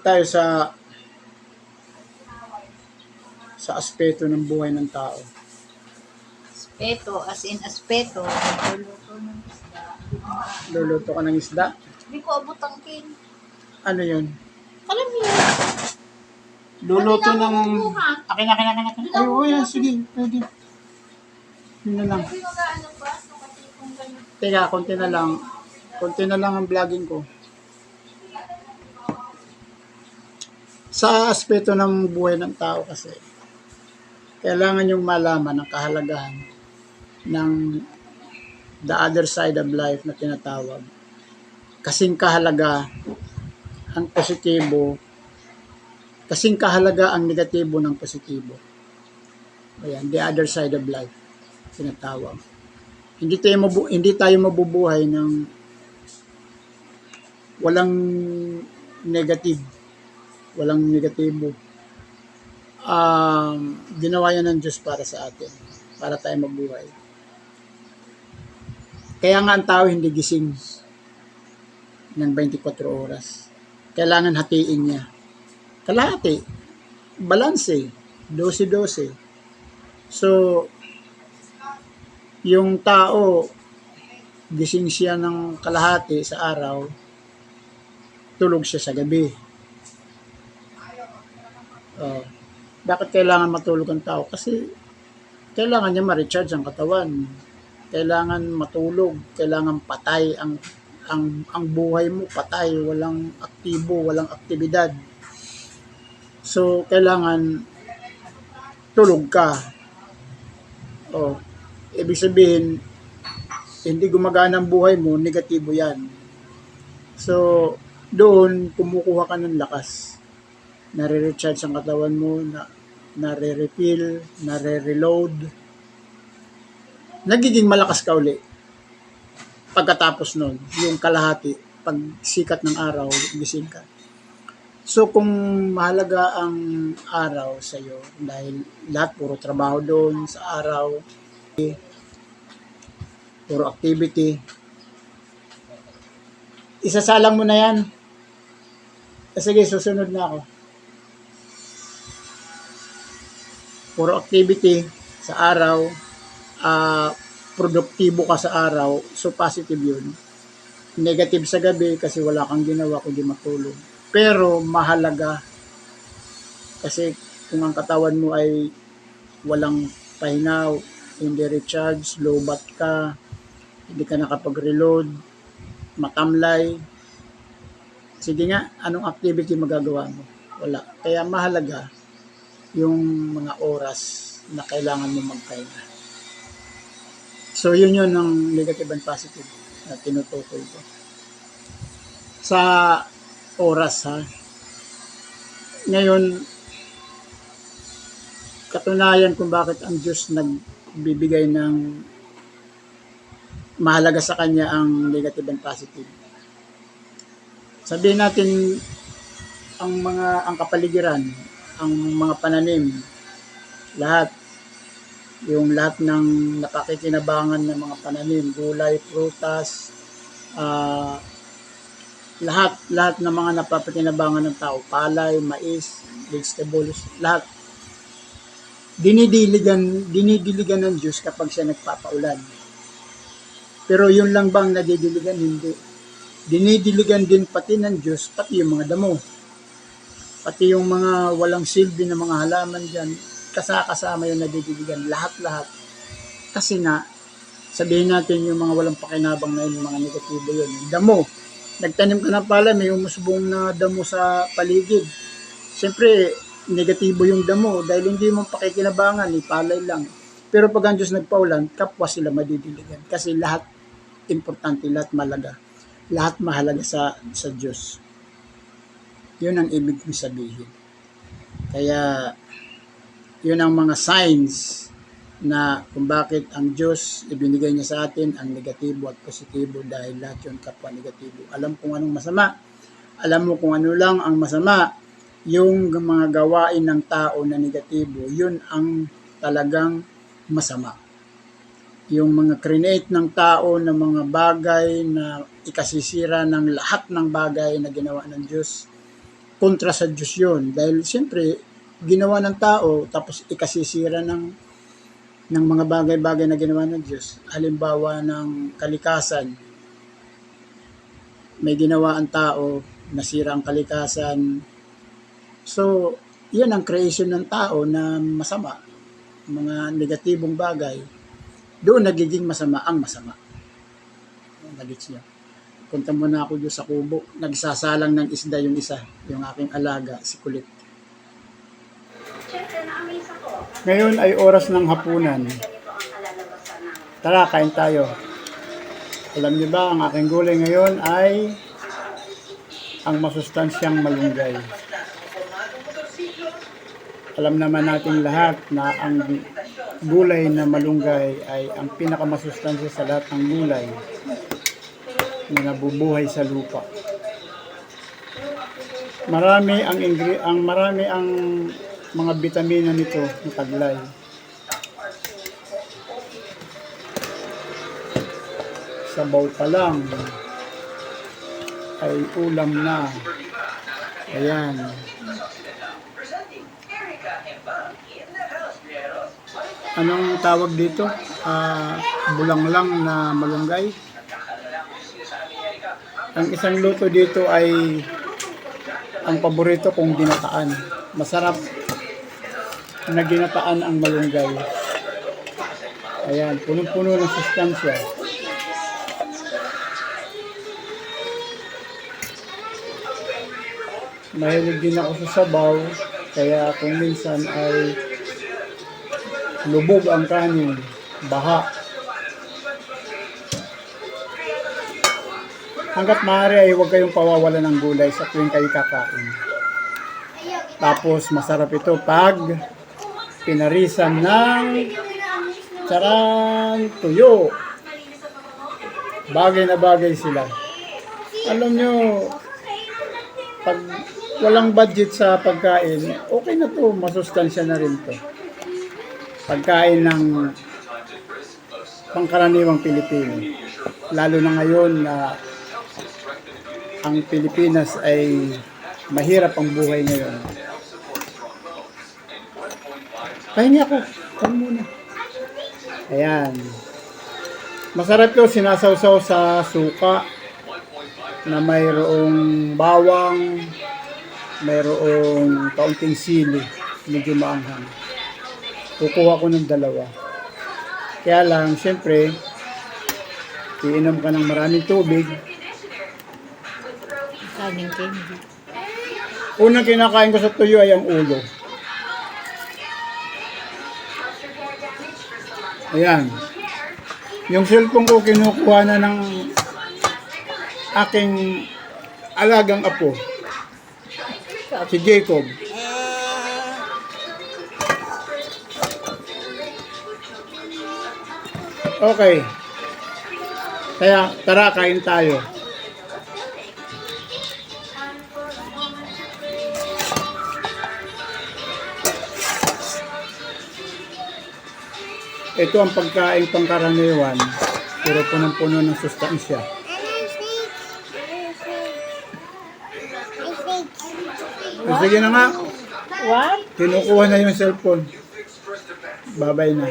balik tayo sa sa aspeto ng buhay ng tao. Aspeto, as in aspeto, nagluluto ng isda. Luluto ka ng isda? Hindi ko abot ang kin. Ano yun? Alam niyo, Luluto Ano ng... Akin, akin, akin, akin. Ay, yan, sige. Pwede. Yun na lang. Ganyan. Teka, konti na lang. Konti na lang ang vlogging ko. Sa aspeto ng buhay ng tao kasi, kailangan yung malaman ang kahalagahan ng the other side of life na tinatawag. Kasing kahalaga ang positibo, kasing kahalaga ang negatibo ng positibo. Ayan, the other side of life tinatawag hindi tayo mabu- hindi tayo mabubuhay ng walang negative walang negatibo. Um, ginawa yan ng Diyos para sa atin para tayo mabuhay kaya nga ang tao hindi gising ng 24 oras. Kailangan hatiin niya. Kalahati. Balanse. 12-12 so yung tao, gising siya ng kalahati sa araw, tulog siya sa gabi. Oh. Bakit kailangan matulog ang tao? Kasi kailangan niya ma-recharge ang katawan. Kailangan matulog, kailangan patay ang ang ang buhay mo patay, walang aktibo, walang aktibidad. So kailangan tulog ka. Oh, ibig sabihin, hindi gumagana ang buhay mo, negatibo yan. So, doon, kumukuha ka ng lakas. Nare-recharge ang katawan mo, na, nare-refill, nare-reload. Nagiging malakas ka uli. Pagkatapos nun, yung kalahati, pag sikat ng araw, gising ka. So, kung mahalaga ang araw sa iyo, dahil lahat puro trabaho doon sa araw, puro activity. Isasalang mo na yan. Eh, Sige, susunod na ako. Puro activity sa araw, ah produktibo ka sa araw, so positive yun. Negative sa gabi kasi wala kang ginawa kundi matulog. Pero mahalaga kasi kung ang katawan mo ay walang pahinga, hindi recharge, low bat ka, hindi ka nakapag-reload, matamlay. Sige nga, anong activity magagawa mo? Wala. Kaya mahalaga yung mga oras na kailangan mo magpahinga. So, yun yun ang negative and positive na tinutukoy ko. Sa oras, ha? Ngayon, katunayan kung bakit ang Diyos nagbibigay ng mahalaga sa Kanya ang negative and positive. Sabihin natin, ang mga ang kapaligiran, ang mga pananim, lahat, yung lahat ng napakikinabangan ng mga pananim, gulay, prutas, ah, lahat, lahat ng mga napapakinabangan ng tao, palay, mais, vegetables, lahat, dinidiligan, dinidiligan ng Diyos kapag siya nagpapaulan. Pero yun lang bang nadidiligan? Hindi. Dinidiligan din pati ng Diyos, pati yung mga damo. Pati yung mga walang silbi na mga halaman dyan, kasakasama yung nadidiligan. Lahat-lahat. Kasi nga, sabihin natin yung mga walang pakinabang na yun, yung mga negatibo yun. Yung damo. Nagtanim ka ng pala, may umusbong na damo sa paligid. Siyempre, negatibo yung damo dahil hindi mo pakikinabangan, ipalay lang. Pero pag ang Diyos nagpaulan, kapwa sila madidiligan. Kasi lahat importante, lahat malaga. Lahat mahalaga sa, sa Diyos. Yun ang ibig kong sabihin. Kaya, yun ang mga signs na kung bakit ang Diyos ibinigay niya sa atin ang negatibo at positibo dahil lahat yun kapwa negatibo. Alam kung anong masama. Alam mo kung ano lang ang masama. Yung mga gawain ng tao na negatibo, yun ang talagang masama. Yung mga create ng tao na mga bagay na ikasisira ng lahat ng bagay na ginawa ng Diyos, kontra sa Diyos yun. Dahil siyempre, ginawa ng tao, tapos ikasisira ng ng mga bagay-bagay na ginawa ng Diyos. Halimbawa ng kalikasan. May ginawa ang tao, nasira ang kalikasan. So, yan ang creation ng tao na masama. Mga negatibong bagay. Doon nagiging masama ang masama. Nagits niya. Punta muna ako doon sa kubo. Nagsasalang ng isda yung isa. Yung aking alaga, si Kulit. Ngayon ay oras ng hapunan. Tara, kain tayo. Alam niyo ba, ang aking gulay ngayon ay ang masustansyang malunggay. Alam naman natin lahat na ang gulay na malunggay ay ang pinakamasustansya sa lahat ng gulay na nabubuhay sa lupa. Marami ang ingre- ang marami ang mga bitamina nito na taglay. Sabaw pa lang ay ulam na. Ayan. Anong tawag dito? Ah, bulang lang na malunggay. Ang isang luto dito ay ang paborito kong ginataan. Masarap na ginataan ang malunggay. Ayan, punong-puno ng sustansya. Mahilig din ako sa sabaw, kaya kung minsan ay lubog ang kanin, baha. Hanggat maaari ay huwag kayong pawawalan ng gulay sa tuwing kayo kakain. Tapos masarap ito pag pinarisan ng charan tuyo. Bagay na bagay sila. Alam nyo, pag walang budget sa pagkain, okay na to, masustansya na rin to. Pagkain ng pangkaraniwang Pilipino. Lalo na ngayon na ang Pilipinas ay mahirap ang buhay ngayon. Pahingi ako. Kain muna. Ayan. Masarap to sinasawsaw sa suka na mayroong bawang, mayroong kaunting sili, medyo maanghang. Kukuha ko ng dalawa. Kaya lang, syempre, iinom ka ng maraming tubig. Kaming candy. Unang kinakain ko sa tuyo ay ang ulo. Ayan. Yung cellphone ko kinukuha na ng aking alagang apo. Si Jacob. Okay. Kaya tara kain tayo. Ito ang pagkain pangkaraniwan, pero punong-puno ng sustansya. O, sige na nga, What? kinukuha na yung cellphone. Babay na.